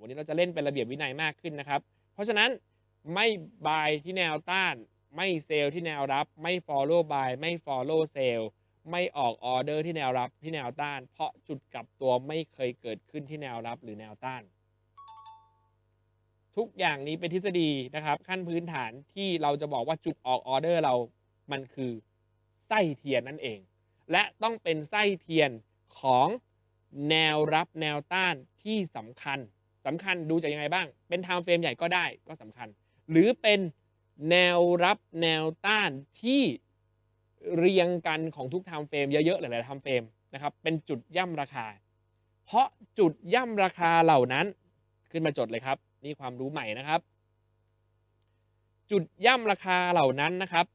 วันนี้เราจะเล่นเป็นระเบียบวินัยมากขึ้นนะครับ เพราะฉะนั้นไม่บายที่แนวต้าน ไม่เซลล์ที่แนวรับ ไม่ follow buy ไม่ follow sell ไม่ออกออเดอร์ที่แนวรับที่แนวต้าน เพราะจุดกลับตัวไม่เคยเกิดขึ้นที่แนวรับหรือแนวต้าน ทุกอย่างนี้เป็นทฤษฎีนะครับ ขั้นพื้นฐานที่เราจะบอกว่าจุดออกออเดอร์เรามันคือไส้เทียนนั่นเอง และต้องเป็นไส้เทียนของแนวรับแนวต้านที่สำคัญ สำคัญดูจากยังไงบ้าง เป็นไทม์เฟรมใหญ่ก็ได้ก็สำคัญ หรือเป็นแนวรับแนวต้านที่เรียงกันของทุกไทม์เฟรมเยอะๆหลายๆไทม์เฟรมนะครับ เป็นจุดย่ำราคา เพราะจุดย่ำราคาเหล่านั้นขึ้นมาจดเลยครับ นี่ความรู้ใหม่นะครับ จุดย่ำราคาเหล่านั้นนะครับ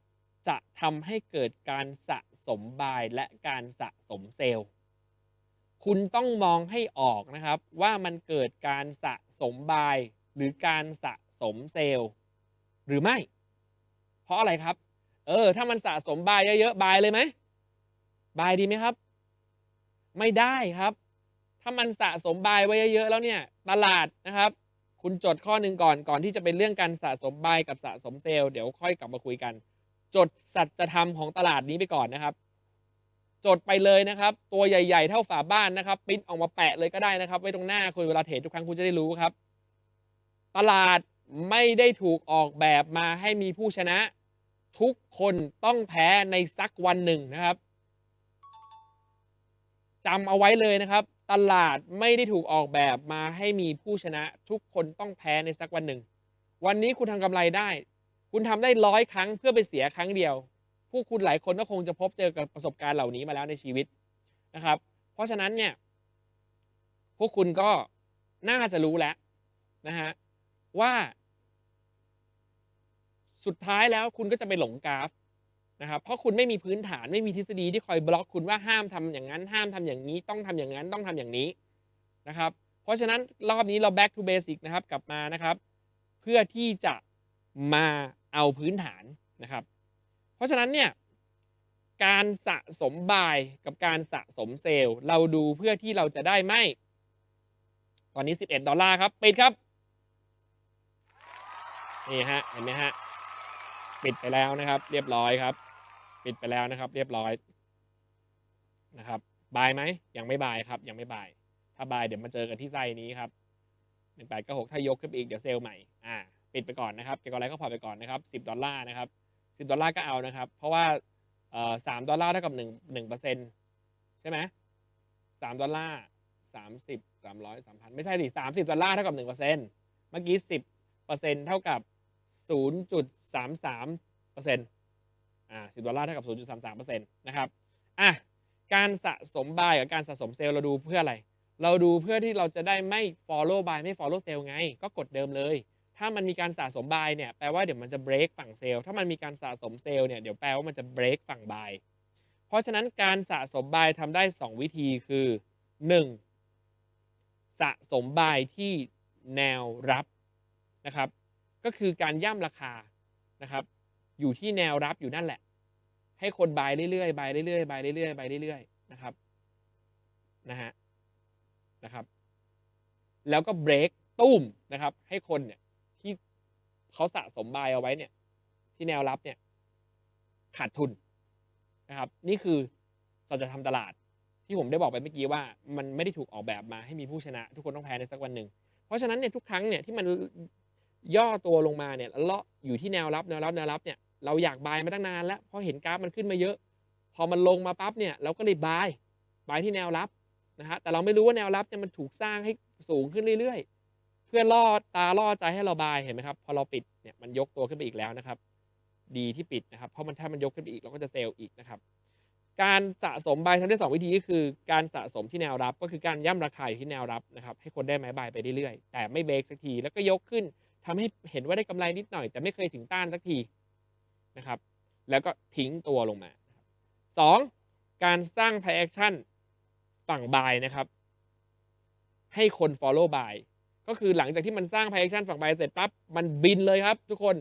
จะทำให้เกิดการสะสมบายและการสะสมเซลล์ คุณต้องมองให้ออกนะครับ ว่ามันเกิดการสะสมบายหรือการสะสมเซลล์ หรือไม่ เพราะอะไรครับ เออ ถ้ามันสะสมบายเยอะๆบายเลยไหมบายดีไหมครับ ไม่ได้ครับ ถ้ามันสะสมบายไว้เยอะๆแล้วเนี่ย ตลาดนะครับ คุณจดข้อหนึ่งก่อนก่อนที่จะเป็นเรื่องการสะสมบายกับสะสมเซลล์เดี๋ยวค่อยกลับมาคุยกัน จดสัจธรรมของตลาดนี้ไปก่อนนะครับ จดไปเลยนะครับ ตัวใหญ่ๆ เท่าฝาบ้านนะครับปิ้นออกมาแปะเลยก็ได้นะครับ ไว้ตรงหน้าคุณเวลาเทรดทุกครั้งคุณจะได้รู้ครับ ตลาดไม่ได้ถูกออกแบบมาให้มีผู้ชนะ ทุกคนต้องแพ้ในสักวันหนึ่งนะครับจำเอาไว้เลยนะครับ ตลาดไม่ได้ถูกออกแบบมาให้มีผู้ชนะ ทุกคนต้องแพ้ในสักวันหนึ่ง วันนี้คุณทำกำไรได้ คุณทำได้ร้อยครั้งเพื่อไปเสียครั้งเดียว ผู้คุณหลายคนก็คงจะพบเจอกับประสบการณ์เหล่านี้มาแล้วในชีวิตนะครับ เพราะฉะนั้นเนี่ยพวกคุณก็น่าจะรู้แล้วนะฮะว่า สุดท้ายแล้วคุณก็จะไปหลงกราฟนะครับเพราะคุณไม่มีพื้นฐานไม่มีทฤษฎีที่คอยบล็อกคุณว่าห้ามทำอย่างนั้น ห้ามทำอย่างนี้ ต้องทำอย่างนั้นต้องทำอย่างนี้นะครับ เพราะฉะนั้นรอบนี้เรา back to basic นะครับกลับมานะครับ เพื่อที่จะมาเอาพื้นฐานนะครับ เพราะฉะนั้นเนี่ยการสะสมบายกับการสะสมเซลล์ เราดูเพื่อที่เราจะได้ไม่ ตอนนี้ 11 ดอลลาร์ครับ ปิดครับ นี่ฮะ เห็นไหมฮะ ปิดไปแล้วนะครับ เรียบร้อยครับ ปิดไปแล้วนะครับ เรียบร้อยนะครับ บายไหม ยังไม่บายครับ ยังไม่บาย ถ้าบายเดี๋ยวมาเจอกันที่ไส้นี้ครับหนึ่งแปดก็หกถ้ายกขึ้นไปอีกเดี๋ยวเซลล์ใหม่ อ่า ปิดไปก่อนนะครับ เก็งกำไรก็พอไปก่อนนะครับสิบดอลลาร์นะครับ สิบดอลลาร์ก็เอานะครับ เพราะว่าสามดอลลาร์เท่ากับหนึ่งหนึ่งเปอร์เซ็นต์ใช่ไหมสามดอลลาร์สามสิบสามร้อยสามพันไม่ใช่สิสามสิบดอลลาร์เท่ากับหนึ่งเปอร์เซ็นต์เมื่อกี้สิบเปอร์เซ็นต์เท่ากับศูนย์จุดสามสามเปอร์เซ็นต์อ่าสิบดอลลาร์เท่ากับศูนย์จุดสามสามเปอร์เซ็นต์นะครับอะการสะสมบายกับการสะสมเซลล์เราดูเพื่ออะไร เราดูเพื่อที่เราจะได้ไม่ follow buy ไม่ follow sell ไง ก็กดเดิมเลย ถ้ามันมีการสะสมบายเนี่ยแปลว่าเดี๋ยวมันจะ break ฝั่งเซลล์ถ้ามันมีการสะสมเซลล์เนี่ยเดี๋ยวแปลว่ามันจะ break ฝั่งบายเพราะฉะนั้นการสะสมบายทำได้ 2 วิธีคือ 1. สะสมบายที่แนวรับนะครับ ก็คือการย่ำราคานะครับ อยู่ที่แนวรับอยู่นั่นแหละ ให้คนบายเรื่อยๆบายเรื่อยๆบายเรื่อยๆบายเรื่อยๆนะครับนะฮะนะครับ แล้วก็เบรกตุ้มนะครับ ให้คนเนี่ย เขาสะสมบายเอาไว้เนี่ย ที่แนวรับเนี่ย ขาดทุนนะครับ นี่คือสัจธรรมตลาดที่ผมได้บอกไปเมื่อกี้ว่า มันไม่ได้ถูกออกแบบมาให้มีผู้ชนะ ทุกคนต้องแพ้ในสักวันหนึ่งเพราะฉะนั้นเนี่ยทุกครั้งเนี่ยที่มันย่อตัวลงมาเนี่ยเลาะอยู่ที่แนวรับแนวรับแนวรับเนี่ยเราอยากบายมาตั้งนานแล้วพราะเห็นกราฟมันขึ้นมาเยอะ พอมันลงมาปั๊บเนี่ยเราก็เลยบายบายที่แนวรับนะฮะแต่เราไม่รู้ว่าแนวรับเนี่ยมันถูกสร้างให้สูงขึ้นเรื่อยๆ พื่อล่อตาล่อใจให้เราบายเห็นไหมครับพอเราปิดเนี่ยมันยกตัวขึ้นไปอีกแล้วนะครับ ดีที่ปิดนะครับ เพราะมันถ้ามันยกขึ้นไปอีกเราก็จะเซลล์อีกนะครับ การสะสมบายทำได้สองวิธีก็คือ การสะสมที่แนวรับ ก็คือการย่ำราคาอยู่ที่แนวรับนะครับให้คนได้ไม้บายไปเรื่อยๆแต่ไม่เบรกสักทีแล้วก็ยกขึ้นทำให้เห็นว่าได้กำไรนิดหน่อย แต่ไม่เคยถึงต้านสักทีนะครับ แล้วก็ทิ้งตัวลงมาสองการสร้าง price action ฝั่ง buy นะครับ ให้คน follow buy ก็คือหลังจากที่มันสร้าง Prediction ฝั่ง Buy เสร็จปั๊บมันบินเลยครับ ทุกคน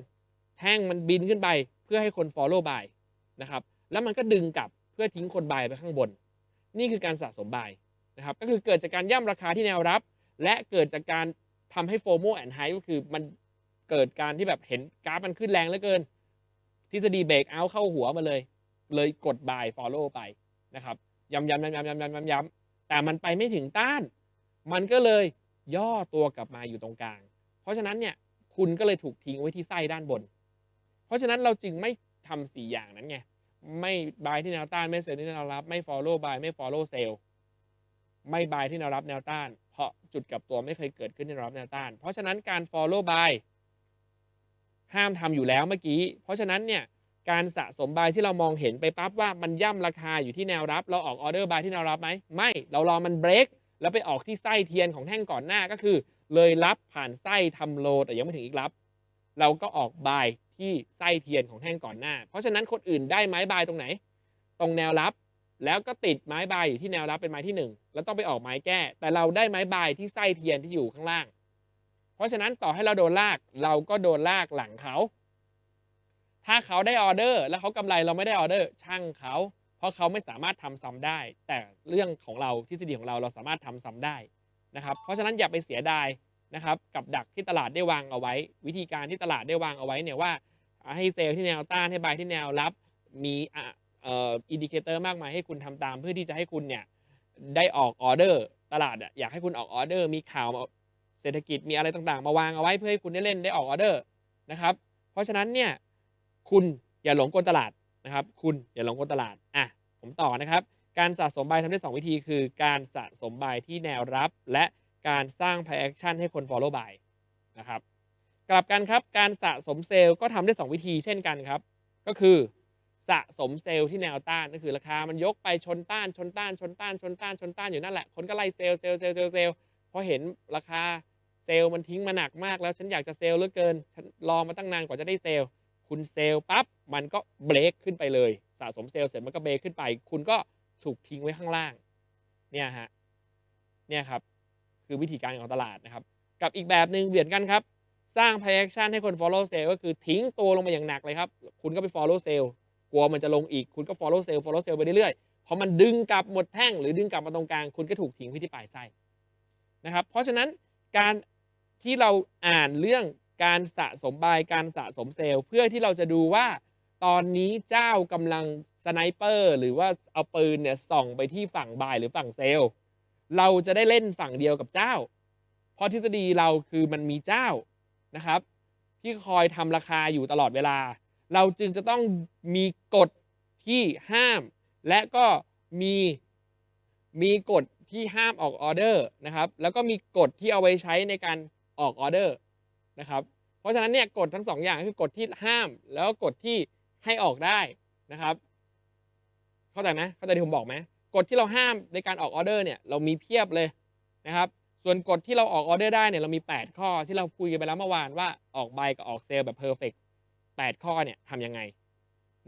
แท่งมันบินขึ้นไป เพื่อให้คนฟอลโล่ Buy นะครับแล้วมันก็ดึงกลับเพื่อทิ้งคน Buy ไปข้างบน นี่คือการสะสม Buy นะครับก็คือเกิดจากการย่ำราคาที่แนวรับ และเกิดจากการทำให้โฟโมแอนไฮก็คือมันเกิดการที่แบบเห็นกราฟมันขึ้นแรงเหลือเกินทฤษฎีเบรกเอาเข้าหัวมาเลย เลยกดบาย follow ไปนะครับย้ำย้ำย้ำย้ำย้ำย้ำย้ำแต่มันไปไม่ถึงต้าน มันก็เลย ย่อตัวกลับมาอยู่ตรงกลาง เพราะฉะนั้นเนี่ยคุณก็เลยถูกทิ้งไว้ที่ไส้ด้านบน เพราะฉะนั้นเราจึงไม่ทำสี่อย่างนั้นไง ไม่ buy ที่แนวต้าน ไม่เซลที่แนวรับ ไม่ follow buy ไม่ follow sell ไม่ buy ที่แนวรับแนวต้าน เพราะจุดกลับตัวไม่เคยเกิดขึ้นที่แนวรับแนวต้าน เพราะฉะนั้นการ follow buy ห้ามทำอยู่แล้วเมื่อกี้ เพราะฉะนั้นเนี่ยการสะสมบายที่เรามองเห็นไปปั๊บว่ามันย่ำราคาอยู่ที่แนวรับ เราออกออเดอร์บายที่แนวรับไหมไม่ เรารอมันเบรก แล้วไปออกที่ไส้เทียนของแท่งก่อนหน้าก็คือ เลยรับผ่านไส้ทำโล แต่ยังไม่ถึงอีกรับ เราก็ออกบายที่ไส้เทียนของแท่งก่อนหน้า เพราะฉะนั้นคนอื่นได้ไม้บายตรงไหน ตรงแนวรับ แล้วก็ติดไม้บายอยู่ที่แนวรับเป็นไม้ที่หนึ่งแล้วต้องไปออกไม้แก้ แต่เราได้ไม้บายที่ไส้เทียนที่อยู่ข้างล่าง เพราะฉะนั้นต่อให้เราโดนลาก เราก็โดนลากหลังเขาถ้าเขาได้ออเดอร์ แล้วเขากำไรเราไม่ได้ออเดอร์ ช่างเขา ราะเขาไม่สามารถทำซ้ำได้ แต่เรื่องของเราทฤษฎีของเราเราสามารถทำซ้ำได้นะครับ เพราะฉะนั้นอย่าไปเสียดายนะครับ กับดักที่ตลาดได้วางเอาไว้ วิธีการที่ตลาดได้วางเอาไว้เนี่ยว่าให้เซลล์ที่แนวต้านให้บายที่แนวรับ มีอินดิเคเตอร์มากมายให้คุณทำตาม เพื่อที่จะให้คุณเนี่ยได้ออกออเดอร์ตลาดอยากให้คุณออกออเดอร์ มีข่าวเศรษฐกิจมีอะไรต่างๆ มาวางเอาไว้เพื่อให้คุณได้เล่นได้ออกออเดอร์นะครับ เพราะฉะนั้นเนี่ยคุณอย่าหลงกลตลาด นะครับคุณอย่าหลงกลตลาดอะผมต่อนะครับ การสะสมใบายทำได้ 2 วิธีคือการสะสมใบที่แนวรับ และการสร้าง play action ให้คน follow buy นะครับกลับกันครับการสะสมเซลล์ก็ทำได้ 2 วิธีเช่นกันครับ ก็คือสะสมเซลล์ที่แนวต้านก็คือราคามันยกไปชนต้านชนต้านชนต้านชนต้านชนต้านอยู่นั่นแหละคนก็ไล่เซลล์เซลล์เซลล์เซลล์เซลล์พอเห็นราคาเซลล์มันทิ้งมาหนักมากแล้วฉันอยากจะเซลล์เหลือเกินฉันรอมาตั้งนานกว่าจะได้เซลล์ คุณเซลล์ปั๊บมันก็เบรกขึ้นไปเลย สะสมเซลล์เสร็จมันก็เบรกขึ้นไป คุณก็ถูกทิ้งไว้ข้างล่าง เนี่ยฮะ เนี่ยครับ คือวิธีการของตลาดนะครับ กับอีกแบบหนึ่งเบียดกันครับ สร้าง play action ให้คน follow sale ก็คือทิ้งตัวลงมาอย่างหนักเลยครับ คุณก็ไป follow sale กลัวมันจะลงอีก คุณก็ follow sale follow sale ไปเรื่อยๆ พอมันดึงกลับหมดแท่ง หรือดึงกลับมาตรงกลาง คุณก็ถูกทิ้งไว้ที่ปลายไส้นะครับ เพราะฉะนั้นการที่เราอ่านเรื่อง การสะสมบายการสะสมเซลล์ เพื่อที่เราจะดูว่า ตอนนี้เจ้ากำลังสไนเปอร์หรือว่าเอาปืนเนี่ยส่องไปที่ฝั่งบายหรือฝั่งเซลล์ เราจะได้เล่นฝั่งเดียวกับเจ้า เพราะทฤษฎีเราคือมันมีเจ้านะครับ ที่คอยทำราคาอยู่ตลอดเวลา เราจึงจะต้องมีกฎที่ห้าม และก็มีมีกฎที่ห้ามออกออเดอร์นะครับ แล้วก็มีกฎที่เอาไว้ใช้ในการออกออเดอร์ นะครับ เพราะฉะนั้นเนี่ยกฎทั้งสองอย่างคือกฎที่ห้าม แล้วก็กฎที่ให้ออกได้นะครับ เข้าใจไหมเข้าใจที่ผมบอกไหมกฎที่เราห้ามในการออกออเดอร์เนี่ยเรามีเพียบเลยนะครับ ส่วนกฎที่เราออกออเดอร์ได้เนี่ยเรามี 8 ข้อที่เราคุยกันไปแล้วเมื่อวานว่าออกใบกับออกเซลล์แบบเพอร์เฟกต์8ข้อเนี่ยทำยังไง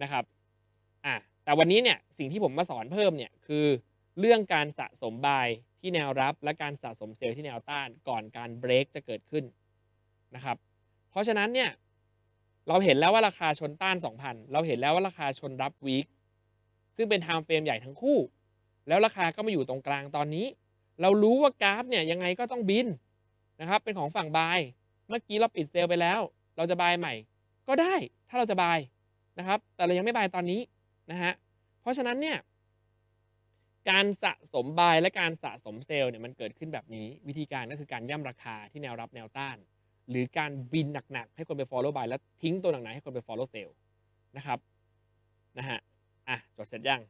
นะครับอะแต่วันนี้เนี่ยสิ่งที่ผมมาสอนเพิ่มเนี่ยคือเรื่องการสะสมบายที่แนวรับและการสะสมเซลล์ที่แนวต้านก่อนการเบรกจะเกิดขึ้น นะครับ เพราะฉะนั้นเนี่ยเราเห็นแล้วว่าราคาชนต้าน 2,000 เราเห็นแล้วว่าราคาชนรับวีคซึ่งเป็นไทม์เฟรมใหญ่ทั้งคู่ แล้วราคาก็มาอยู่ตรงกลางตอนนี้ เรารู้ว่ากราฟเนี่ยยังไงก็ต้องบินนะครับ เป็นของฝั่งบาย เมื่อกี้เราปิดเซลล์ไปแล้ว เราจะบายใหม่ ก็ได้ ถ้าเราจะบายนะครับ แต่เรายังไม่บายตอนนี้นะฮะ เพราะฉะนั้นเนี่ยการสะสมบายและการสะสมเซลล์เนี่ยมันเกิดขึ้นแบบนี้ วิธีการก็คือการย่ำราคาที่แนวรับแนวต้าน หรือการบินหนักๆ ให้คนไป follow buy แล้วทิ้งตัวหนักๆให้คนไป follow sell นะครับนะฮะอะจดเสร็จยัง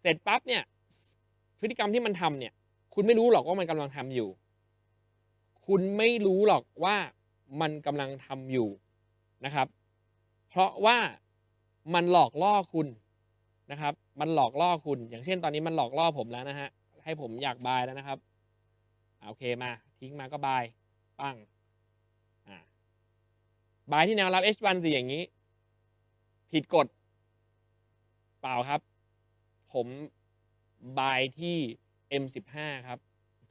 เสร็จปั๊บเนี่ยพฤติกรรมที่มันทำเนี่ย คุณไม่รู้หรอกว่ามันกำลังทำอยู่ คุณไม่รู้หรอกว่ามันกำลังทำอยู่นะครับ เพราะว่ามันหลอกล่อคุณนะครับ มันหลอกล่อคุณ อย่างเช่นตอนนี้มันหลอกล่อผมแล้วนะฮะ ให้ผมอยากบายแล้วนะครับ โอเคมา ทิ้งมาก็บาย ปั้ง บายที่แนวรับ H1 สิอย่างนี้ ผิดกฎ เปล่าครับ ผมบายที่ M15 ครับ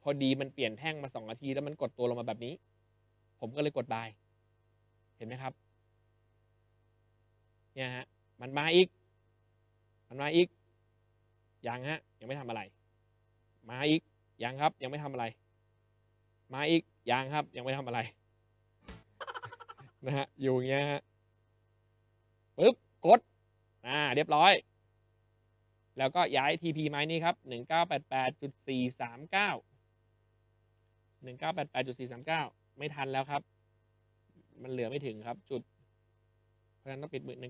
พอดีมันเปลี่ยนแท่งมา2นาที แล้วมันกดตัวลงมาแบบนี้ ผมก็เลยกดบาย เห็นไหมครับ เนี่ยฮะ มันมาอีก มันมาอีก ยังฮะ ยังไม่ทำอะไร มาอีก ยังครับ ยังไม่ทำอะไร มาอีก ยังครับ ยังไม่ทำอะไร นะฮะ อยู่อย่างเงี้ยฮะปึ๊บ กด อ่า เรียบร้อย แล้วก็ย้าย TP ไม้นี้ครับ 1988.439 1988.439 ไม่ทันแล้วครับ มันเหลือไม่ถึงครับ จุด เพราะฉะนั้นต้องปิดมือ1988.439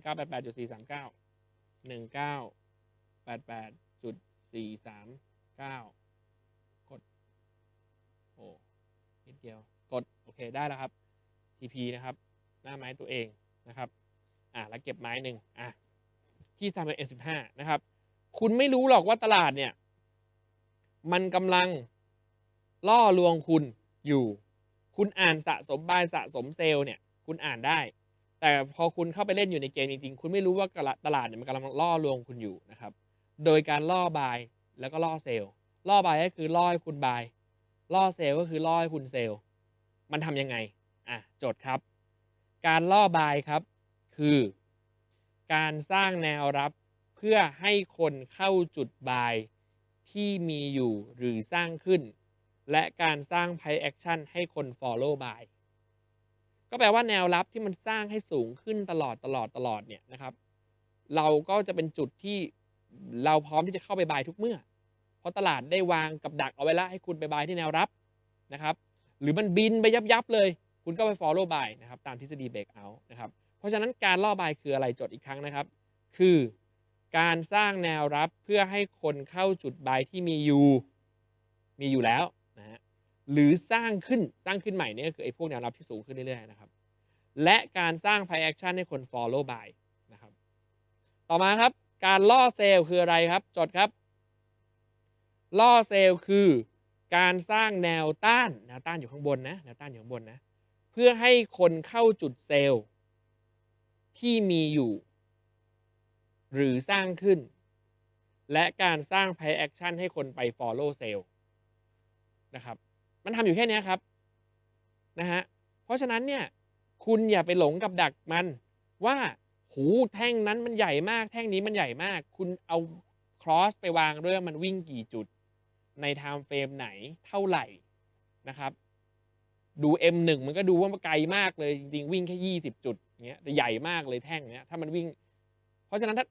1988.439 กด โอ้นิดเดียว กด โอเค ได้แล้วครับ TP นะครับ หน้าไม้ตัวเองนะครับอ่าแล้วเก็บไม้หนึ่งอะที่ทำเป็น S15 นะครับ คุณไม่รู้หรอกว่าตลาดเนี่ย มันกำลังล่อลวงคุณอยู่ คุณอ่านสะสมบายสะสมเซลล์เนี่ย คุณอ่านได้ แต่พอคุณเข้าไปเล่นอยู่ในเกมจริงๆ คุณไม่รู้ว่าตลาดเนี่ยมันกำลังล่อลวงคุณอยู่นะครับ โดยการล่อบายแล้วก็ล่อเซลล์ ล่อบายก็คือล่อให้คุณบาย ล่อเซลล์ก็คือล่อให้คุณเซลล์ มันทำยังไง อะ โจทย์ครับ การล่อบายครับ คือ การสร้างแนวรับเพื่อให้คนเข้าจุดบายที่มีอยู่หรือสร้างขึ้น และการสร้าง price action ให้คน follow by ก็แปลว่าแนวรับที่มันสร้างให้สูงขึ้นตลอดตลอดตลอดเนี่ยนะครับ เราก็จะเป็นจุดที่เราพร้อมที่จะเข้าไปบายทุกเมื่อ เพราะตลาดได้วางกับดักเอาไว้แล้วให้คุณไปบายที่แนวรับนะครับ หรือมันบินไปยับยับเลย คุณก็ไป follow by นะครับตามทฤษฎี break out นะครับเพราะฉะนั้นการล่อบายคืออะไรจดอีกครั้งนะครับ คือการสร้างแนวรับเพื่อให้คนเข้าจุดบายที่มีอยู่มีอยู่แล้วนะฮะหรือสร้างขึ้นสร้างขึ้นใหม่เนี่ยก็คือไอ้พวกแนวรับที่สูงขึ้นเรื่อยๆนะครับและการสร้าง price action ให้คน follow by นะครับต่อมาครับการล่อเซลล์คืออะไรครับ จดครับ ล่อเซลล์คือการสร้างแนวต้านแนวต้านอยู่ข้างบนนะแนวต้านอยู่ข้างบนนะ เพื่อให้คนเข้าจุดเซลล์ ที่มีอยู่ หรือสร้างขึ้น และการสร้าง price action ให้คนไป follow sale นะครับ มันทำอยู่แค่นี้ครับนะฮะเพราะฉะนั้นเนี่ยคุณอย่าไปหลงกับดักมันว่าหูแท่งนั้นมันใหญ่มากแท่งนี้มันใหญ่มาก คุณเอา cross ไปวางด้วยมันวิ่งกี่จุด ใน time frame ไหนเท่าไหร่นะครับ ดู M1 มันก็ดูว่ามันไกลมากเลยจริงๆ วิ่งแค่ 20 จุดเงี้ยแต่ใหญ่มากเลยแท่งเนี้ยถ้ามันวิ่ง เพราะฉะนั้นถ้า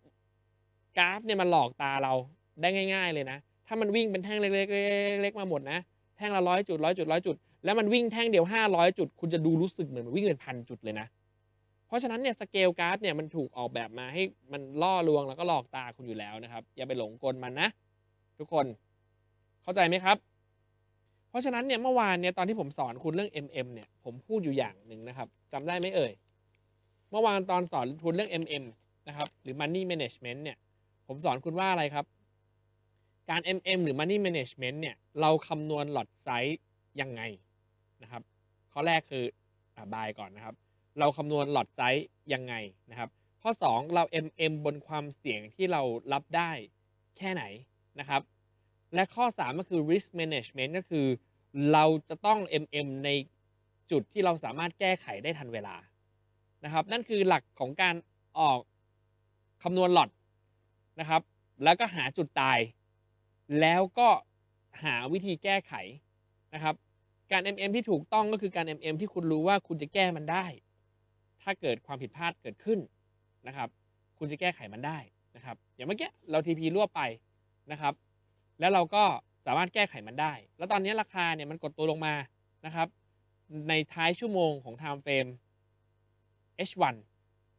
กราฟเนี่ยมันหลอกตาเราได้ง่าย ๆ เลยนะ ถ้ามันวิ่งเป็นแท่งเล็กๆเล็กมาหมดนะ แท่งละร้อยจุดร้อยจุดร้อยจุด แล้วมันวิ่งแท่งเดียว 500 จุด คุณจะดูรู้สึกเหมือนมันวิ่งเป็นพันจุดเลยนะ เพราะฉะนั้นเนี่ยสเกลกราฟเนี่ยมันถูกออกแบบมาให้มันล่อลวงแล้วก็หลอกตาคุณอยู่แล้วนะครับ อย่าไปหลงกลมันนะ ทุกคน เข้าใจไหมครับ เพราะฉะนั้นเนี่ยเมื่อวานเนี่ยตอนที่ผมสอนคุณเรื่อง MM เนี่ยผมพูดอยู่อย่างหนึ่งนะครับจำได้ไหมเอ่ย เมื่อวานตอนสอนคุณเรื่อง MM นะครับหรือ Money Management เนี่ยผมสอนคุณว่าอะไรครับ การ MM หรือ Money Management เนี่ยเราคำนวณหลอดไซส์ยังไงนะครับข้อแรกคืออบายก่อนนะครับ เราคำนวณหลอดไซส์ยังไงนะครับ ข้อ 2 เรา MM บนความเสี่ยงที่เรารับได้แค่ไหนนะครับ และข้อ 3 ก็คือ risk management ก็คือ เราจะต้อง MM ในจุดที่เราสามารถแก้ไขได้ทันเวลานะครับนั่นคือหลักของการออกคำนวณหลอดนะครับ แล้วก็หาจุดตาย แล้วก็หาวิธีแก้ไขนะครับการ MM ที่ถูกต้องก็คือการ MM ที่คุณรู้ว่าคุณจะแก้มันได้ ถ้าเกิดความผิดพลาดเกิดขึ้นนะครับ คุณจะแก้ไขมันได้นะครับ อย่างเมื่อกี้เรา TP รวไปนะครับ แล้วเราก็สามารถแก้ไขมันได้ แล้วตอนนี้ราคาเนี่ยมันกดตัวลงมานะครับ ในท้ายชั่วโมงของ time frame H1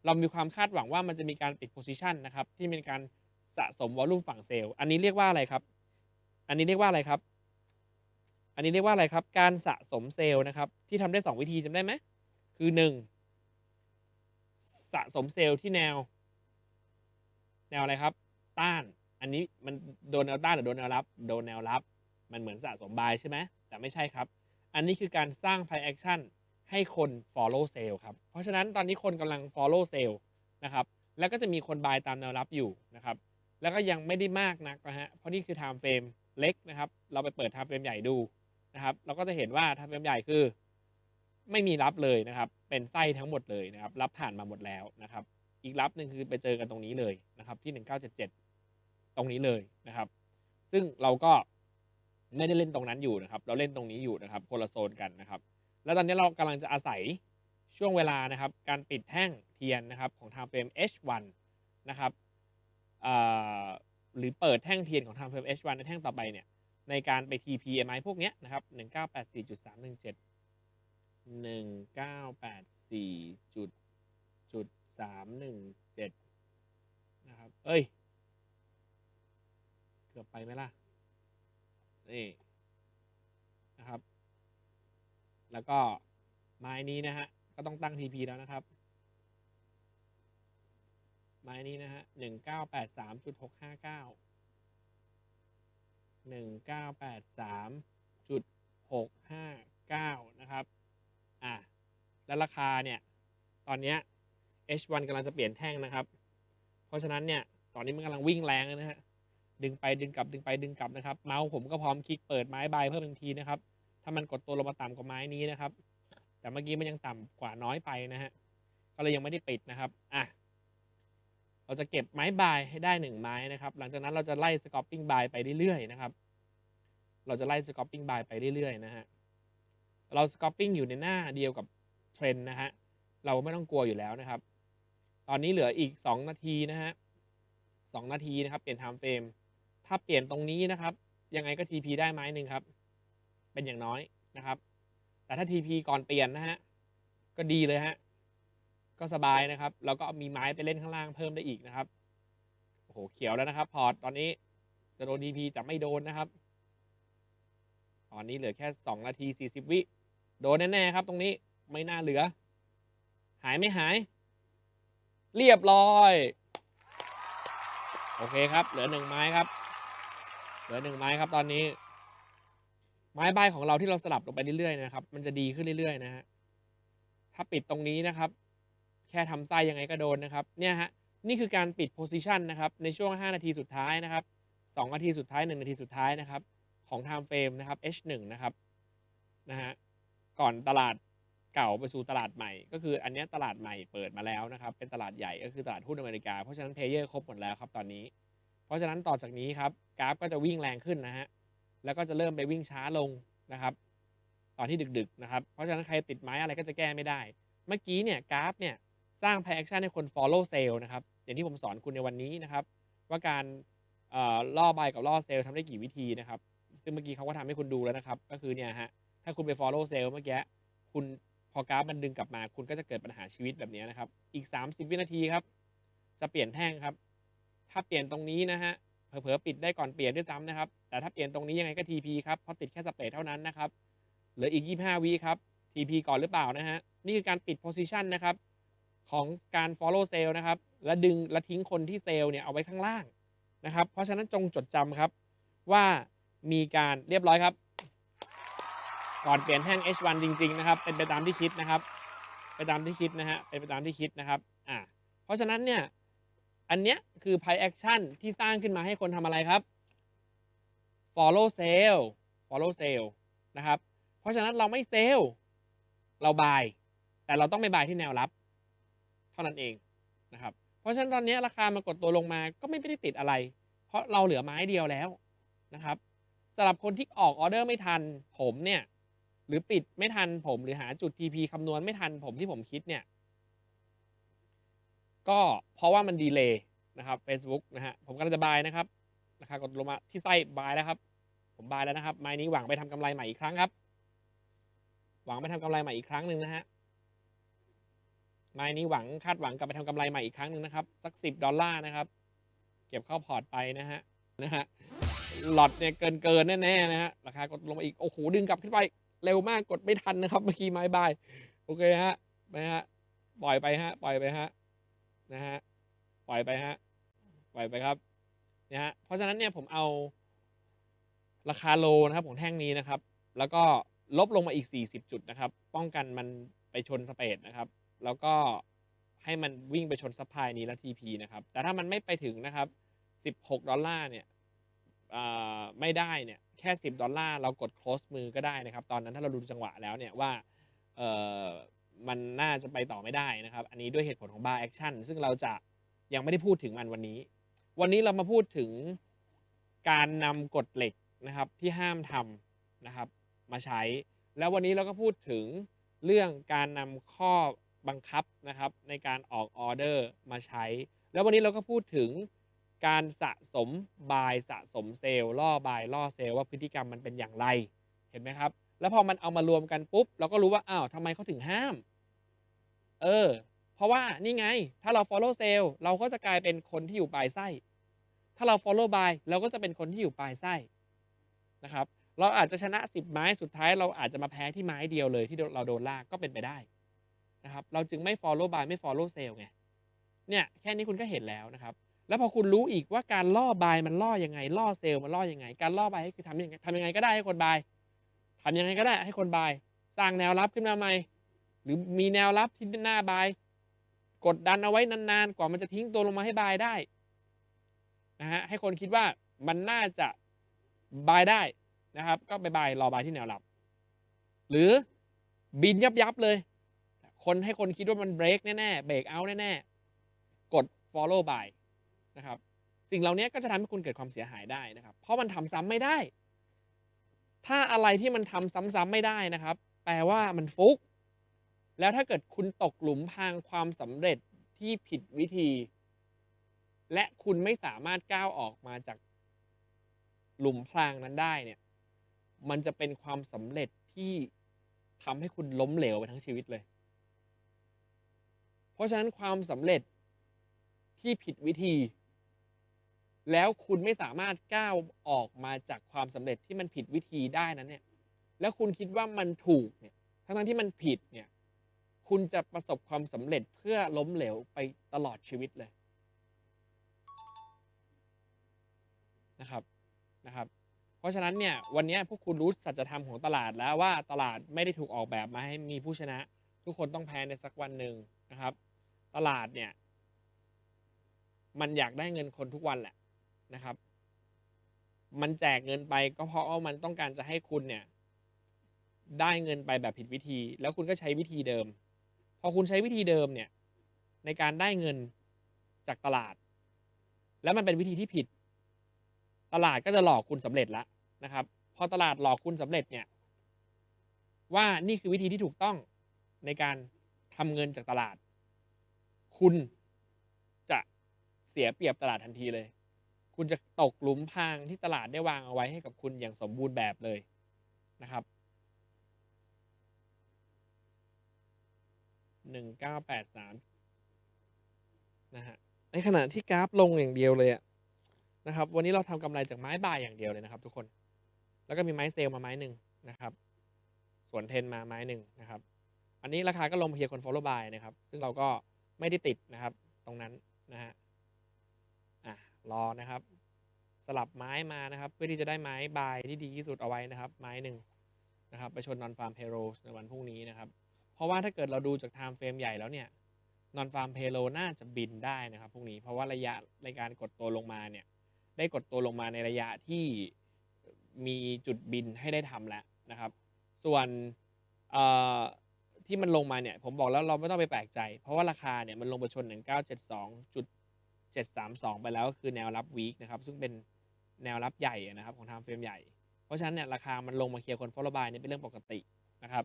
เรามีความคาดหวังว่ามันจะมีการปิด position นะครับ ที่เป็นการสะสมวอลลุ่มฝั่งเซลล์ อันนี้เรียกว่าอะไรครับ อันนี้เรียกว่าอะไรครับ อันนี้เรียกว่าอะไรครับ การสะสมเซลล์นะครับ ที่ทำได้ 2 วิธีจำได้ไหม คือ 1 สะสมเซลล์ที่แนว แนวอะไรครับ ต้าน อันนี้มันโดนแนวต้านหรือโดนแนวรับ โดนแนวรับ มันเหมือนสะสมบายใช่ไหมแต่ไม่ใช่ครับ อันนี้คือการสร้าง price action ให้คน follow sale ครับ เพราะฉะนั้นตอนนี้คนกำลัง follow sale นะครับแล้วก็จะมีคนบายตามแนวรับอยู่นะครับแล้วก็ยังไม่ได้มากนักนะฮะเพราะนี่คือ time frame เล็กนะครับ เราไปเปิด time frame ใหญ่ดูนะครับเราก็จะเห็นว่า time frame ใหญ่คือ ไม่มีรับเลยนะครับ เป็นไส้ทั้งหมดเลยนะครับ รับผ่านมาหมดแล้วนะครับ อีกรับหนึ่งคือไปเจอกันตรงนี้เลยนะครับที่ 1977 ตรงนี้เลยนะครับ ซึ่งเราก็ไม่ได้เล่นตรงนั้นอยู่นะครับ เราเล่นตรงนี้อยู่นะครับคนละโซนกันนะครับ แล้วตอนนี้เรากำลังจะอาศัยช่วงเวลานะครับ การปิดแท่งเทียนนะครับของ time frame H1 นะครับหรือเปิดแท่งเทียนของ time frame H1 ในแท่งต่อไปเนี่ยในการไป TP MI พวกเนี้ยนะครับ 1984.317 1984จุดจุดสามหนึ่งเจ็ดนะครับ เอ้ย เกือบไปไหมล่ะ นี่นะครับ แล้วก็ไม้นี้นะฮะ ก็ต้องตั้ง TP แล้วนะครับ ไม้นี้นะฮะหนึ่งเก้าแปดสามจุดหกห้าเก้าหนึ่งเก้าแปดสามจุดหกห้าเก้านะครับ อะ แล้วราคาเนี่ย ตอนเนี้ย H1 กำลังจะเปลี่ยนแท่งนะครับ เพราะฉะนั้นเนี่ย ตอนนี้มันกำลังวิ่งแรงนะฮะ ดึงไปดึงกลับดึงไปดึงกลับนะครับ เมาส์ผมก็พร้อมคลิกเปิดไม้บายเพิ่มทันทีนะครับ ถ้ามันกดตัวลงมาต่ำกว่าไม้นี้นะครับ แต่เมื่อกี้มันยังต่ำกว่าน้อยไปนะฮะก็เลยยังไม่ได้ปิดนะครับอะเราจะเก็บไม้บายให้ได้หนึ่งไม้นะครับ หลังจากนั้นเราจะไล่สกอปปิ้งบายไปเรื่อยๆนะครับ เราจะไล่สกอปปิ้งบายไปเรื่อยๆนะฮะ เราสกอปปิ้งอยู่ในหน้าเดียวกับเทรนนะฮะ เราไม่ต้องกลัวอยู่แล้วนะครับ ตอนนี้เหลืออีก 2 นาทีนะฮะสนาทีนะครับ เปลี่ยน time frame ถ้าเปลี่ยนตรงนี้นะครับ ยังไงก็ TP ได้ไม้หนึ่งครับ เป็นอย่างน้อยนะครับ แต่ถ้า TP ก่อนเปลี่ยนนะฮะ ก็ดีเลยฮะ ก็สบายนะครับ แล้วก็มีไม้ไปเล่นข้างล่างเพิ่มได้อีกนะครับ โอ้โห เขียวแล้วนะครับ พอร์ตตอนนี้จะโดน TP แต่ไม่โดนนะครับ ตอนนี้เหลือแค่ 2 นาที 40 วิ โดนแน่ๆครับ ตรงนี้ไม่น่าเหลือ หายไม่หาย เรียบร้อย โอเคครับ เหลือหนึ่งไม้ครับ เหลือหนึ่งไม้ครับตอนนี้ ไม้ใบของเราที่เราสลับลงไปเรื่อยๆนะครับ มันจะดีขึ้นเรื่อยๆนะฮะถ้าปิดตรงนี้นะครับ แค่ทำไส้ยังไงก็โดนนะครับ เนี่ยฮะนี่คือการปิดโพซิชันนะครับ ในช่วง 5 นาทีสุดท้ายนะครับ2นาทีสุดท้าย 1 นาทีสุดท้ายนะครับ ของ time frame นะครับ H1 นะครับนะฮะก่อนตลาดเก่าไปสู่ตลาดใหม่ ก็คืออันนี้ตลาดใหม่เปิดมาแล้วนะครับ เป็นตลาดใหญ่ก็คือตลาดหุ้นอเมริกา เพราะฉะนั้นเพลเยอร์ครบหมดแล้วครับตอนนี้ เพราะฉะนั้นต่อจากนี้ครับกราฟก็จะวิ่งแรงขึ้นนะฮะแล้วก็จะเริ่มไปวิ่งช้าลงนะครับ ตอนที่ดึกๆนะครับ เพราะฉะนั้นใครติดไม้อะไรก็จะแก้ไม่ได้ เมื่อกี้เนี่ยกราฟเนี่ยสร้าง pay action ให้คน follow sale นะครับอย่างที่ผมสอนคุณในวันนี้นะครับ ว่าการเอ่อล่อบกับล่อเซลล์ทำได้กี่วิธีนะครับ ซึ่งเมื่อกี้เขาก็ทำให้คุณดูแล้วนะครับ ก็คือเนี่ยฮะถ้าคุณไป follow sale เมื่อกี้คุณพอกราฟมันดึงกลับมา คุณก็จะเกิดปัญหาชีวิตแบบนี้นะครับ อีก 30 วินาทีครับ จะเปลี่ยนแท่งครับ ถ้าเปลี่ยนตรงนี้นะฮะเผลอๆปิดได้ก่อนเปลี่ยนด้วยซ้ำนะครับ แต่ถ้าเปลี่ยนตรงนี้ยังไงก็ TP ครับเพราะติดแค่สเปรดเท่านั้นนะครับเหลืออีก 25วิครับ TP ก่อนหรือเปล่านะฮะนี่คือการปิด position นะครับของการ follow sale นะครับ และดึงและทิ้งคนที่เซลล์เนี่ยเอาไว้ข้างล่างนะครับ เพราะฉะนั้นจงจดจำครับว่ามีการเรียบร้อยครับ ก่อนเปลี่ยนแท่ง H1 จริง ๆ นะครับ เป็นไปตามที่คิดนะครับ ไปตามที่คิดนะฮะเป็นไปตามที่คิดนะครับอ่าเพราะฉะนั้นเนี่ย อันเนี้ยคือ Pie Action ที่สร้างขึ้นมาให้คนทำอะไรครับ follow sale follow sale นะครับ เพราะฉะนั้นเราไม่เซลเราบายแต่เราต้องไม่บายที่แนวรับ เท่านั้นเองนะครับ เพราะฉะนั้นตอนนี้ราคามันกดตัวลงมาก็ไม่ได้ติดอะไร เพราะเราเหลือไม้เดียวแล้วนะครับสำหรับคนที่ออกออเดอร์ไม่ทันผมเนี่ยหรือปิดไม่ทันผมหรือหาจุด TP คำนวณไม่ทันผมที่ผมคิดเนี่ย ก็เพราะว่ามันดีเลย์นะครับ Facebook นะฮะผมกำลังจะบายนะครับราคากดลงมาที่ไส้บายแล้วครับ ผมบายแล้วนะครับไม้นี้หวังไปทำกำไรใหม่อีกครั้งครับ หวังไปทำกำไรใหม่อีกครั้งหนึ่งนะฮะไม้นี้หวังคาดหวังกลับไปทำกำไรใหม่อีกครั้งหนึ่งนะครับสักสิบดอลลาร์นะครับ เก็บเข้าพอร์ตไปนะฮะนะฮะหลอดเนี่ยเกินเกินแน่ๆนะฮะราคากดลงมาอีกโอ้โหดึงกลับขึ้นไปเร็วมากกดไม่ทันนะครับเมื่อกี้ไม้บายโอเคฮะไปฮะปล่อยไปฮะปล่อยไปฮะ นะฮะปล่อยไปฮะปล่อยไปครับนะฮะเพราะฉะนั้นเนี่ยผมเอาราคาโลนะครับของแท่งนี้นะครับ แล้วก็ลบลงมาอีก 40 จุดนะครับ ป้องกันมันไปชนสเปดนะครับ แล้วก็ให้มันวิ่งไปชนซัพพลายนี้แล้ว TP นะครับ แต่ถ้ามันไม่ไปถึงนะครับ 16 ดอลลาร์เนี่ยไม่ได้เนี่ยแค่ 10 ดอลลาร์เรากด close มือก็ได้นะครับ ตอนนั้นถ้าเราดูจังหวะแล้วเนี่ยว่า มันน่าจะไปต่อไม่ได้นะครับ อันนี้ด้วยเหตุผลของ bar action ซึ่งเราจะยังไม่ได้พูดถึงมันวันนี้ วันนี้เรามาพูดถึงการนำกฎเหล็กนะครับที่ห้ามทำนะครับมาใช้ แล้ววันนี้เราก็พูดถึงเรื่องการนำข้อบังคับนะครับในการออกออเดอร์มาใช้ แล้ววันนี้เราก็พูดถึงการสะสมบายสะสมเซลล์ล่อบายล่อเซลล์ว่าพฤติกรรมมันเป็นอย่างไร เห็นไหมครับ แล้วพอมันเอามารวมกันปุ๊บเราก็รู้ว่าอ้าวทำไมเขาถึงห้าม เออ เพราะว่านี่ไง ถ้าเรา follow sale เราก็จะกลายเป็นคนที่อยู่ปลายไส้ ถ้าเรา follow buy เราก็จะเป็นคนที่อยู่ปลายไส้นะครับ เราอาจจะชนะ 10 ไม้สุดท้าย เราอาจจะมาแพ้ที่ไม้เดียวเลยที่เราโดนลากก็เป็นไปได้นะครับ เราจึงไม่ follow buy ไม่ follow sale ไงเนี่ยแค่นี้คุณก็เห็นแล้วนะครับ แล้วพอคุณรู้อีกว่าการล่อบายมันล่อยังไง ล่อเซลล์มันล่อยังไง การล่อบายคือทำยังไงทำยังไงก็ได้ให้คนบาย ทำยังไงก็ได้ให้คนบาย สร้างแนวรับขึ้นมาใหม่ หรือมีแนวรับที่หน้าบาย กดดันเอาไว้นานๆกว่ามันจะทิ้งตัวลงมาให้บายได้นะฮะให้คนคิดว่ามันน่าจะบายได้นะครับ ก็ไปบายรอบายที่แนวรับ หรือบินยับยับๆเลย คนให้คนคิดว่ามันเบรกแน่ๆเบรกเอาแน่ๆกด follow by นะครับสิ่งเหล่านี้ก็จะทำให้คุณเกิดความเสียหายได้นะครับ เพราะมันทำซ้ำไม่ได้ ถ้าอะไรที่มันทำซ้ำๆไม่ได้นะครับ แปลว่ามันฟุก แล้วถ้าเกิดคุณตกหลุมพรางความสำเร็จที่ผิดวิธี และคุณไม่สามารถก้าวออกมาจากหลุมพรางนั้นได้เนี่ย มันจะเป็นความสำเร็จที่ทำให้คุณล้มเหลวไปทั้งชีวิตเลย เพราะฉะนั้นความสำเร็จที่ผิดวิธี แล้วคุณไม่สามารถก้าวออกมาจากความสำเร็จที่มันผิดวิธีได้นั้นเนี่ย แล้วคุณคิดว่ามันถูกเนี่ย ทั้งที่มันผิดเนี่ย คุณจะประสบความสำเร็จเพื่อล้มเหลวไปตลอดชีวิตเลยนะครับ นะครับ เพราะฉะนั้นเนี่ยวันนี้พวกคุณรู้สัจธรรมของตลาดแล้วว่าตลาดไม่ได้ถูกออกแบบมาให้มีผู้ชนะ ทุกคนต้องแพ้ในสักวันหนึ่งนะครับ ตลาดเนี่ยมันอยากได้เงินคนทุกวันแหละ นะครับ มันแจกเงินไปก็เพราะว่ามันต้องการจะให้คุณเนี่ย ได้เงินไปแบบผิดวิธี แล้วคุณก็ใช้วิธีเดิม พอคุณใช้วิธีเดิมเนี่ย ในการได้เงินจากตลาด แล้วมันเป็นวิธีที่ผิด ตลาดก็จะหลอกคุณสำเร็จแล้วนะครับ พอตลาดหลอกคุณสำเร็จเนี่ย ว่านี่คือวิธีที่ถูกต้องในการทำเงินจากตลาด คุณจะเสียเปรียบตลาดทันทีเลย คุณจะตกหลุมพรางที่ตลาดได้วางเอาไว้ให้กับคุณอย่างสมบูรณ์แบบเลยนะครับหนึ่งเก้าแปดสามนะฮะในขณะที่กราฟลงอย่างเดียวเลยอะนะครับ วันนี้เราทำกำไรจากไม้บ่ายอย่างเดียวเลยนะครับ ทุกคน แล้วก็มีไม้เซลล์มาไม้หนึ่งนะครับ ส่วนเทนมาไม้หนึ่งนะครับ อันนี้ราคาก็ลงเคลียร์คน follow by นะครับ ซึ่งเราก็ไม่ได้ติดนะครับ ตรงนั้นนะฮะ รอนะครับ สลับไม้มานะครับ เพื่อที่จะได้ไม้บายที่ดีที่สุดเอาไว้นะครับ ไม้หนึ่งนะครับไปชน non farm payroll ในวันพรุ่งนี้นะครับ เพราะว่าถ้าเกิดเราดูจาก time frame ใหญ่แล้วเนี่ย non farm payroll น่าจะบินได้นะครับพรุ่งนี้เพราะว่าระยะในการกดตัวลงมาเนี่ยได้กดตัวลงมาในระยะที่มีจุดบินให้ได้ทำแล้วนะครับ ส่วนที่มันลงมาเนี่ยผมบอกแล้วเราไม่ต้องไปแปลกใจ เพราะว่าราคาเนี่ยมันลงไปชน 1972จุด 732 ไปแล้วก็คือแนวรับวีคนะครับ ซึ่งเป็นแนวรับใหญ่นะครับของ time frame ใหญ่ เพราะฉะนั้นเนี่ยราคามันลงมาเคลียร์คน follow buy เนี่ยเป็นเรื่องปกตินะครับ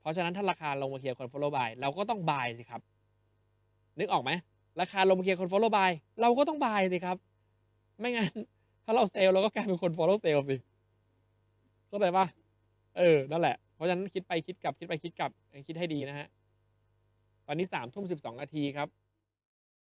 เพราะฉะนั้นถ้าราคาลงมาเคลียร์คน follow buy เราก็ต้อง buy สิครับ นึกออกไหมราคาลงมาเคลียร์คน follow buy เราก็ต้อง buy สิครับ ไม่งั้นถ้าเราเซลล์เราก็กลายเป็นคน follow sale สิเข้าใจปะเออ นั่นแหละ เพราะฉะนั้นคิดไปคิดกลับคิดไปคิดกลับ คิดให้ดีนะฮะ ตอนนี้สามทุ่มสิบสองนาทีครับ